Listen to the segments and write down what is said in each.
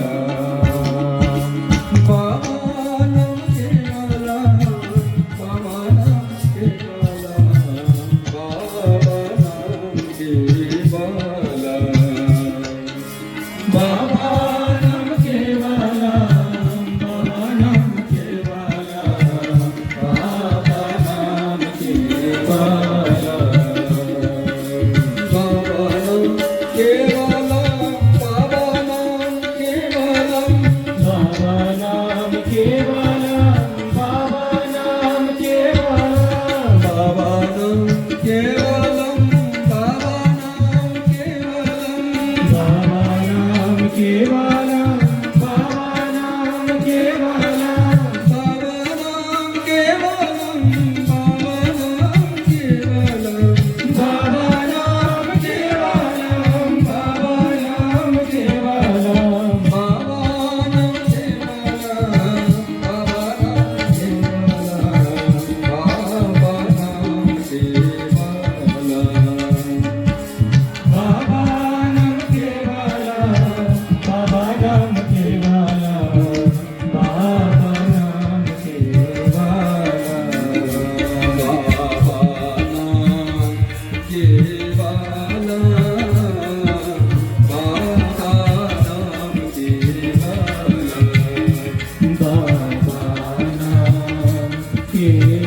Amen. Chega. you.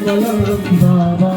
sevdalarımda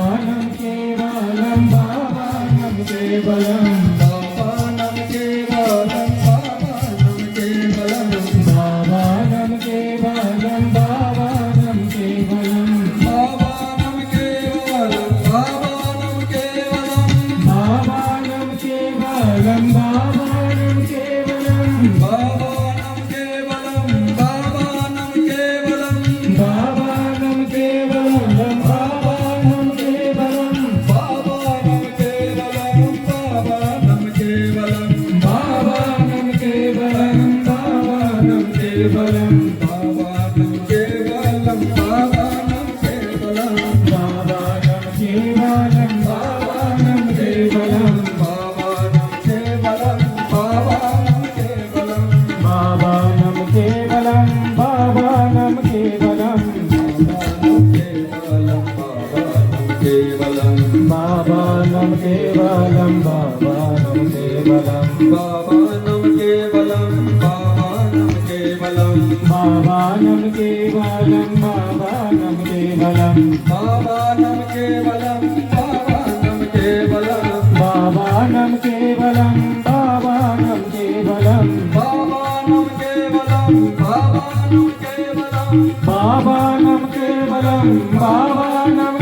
బాబానం కేవలం బాబానం కేవలం బాబానం కేవలం బాబానం కేవలం బాబానం కేవలం బాబానం కేవలం బాబానం కేవలం బాబానం కేవలం బాబానం కేవలం బాబానం కేవలం బాబానం కేవలం బాబానం కేవలం బాబానం కేవలం బాబానం కేవలం బాబానం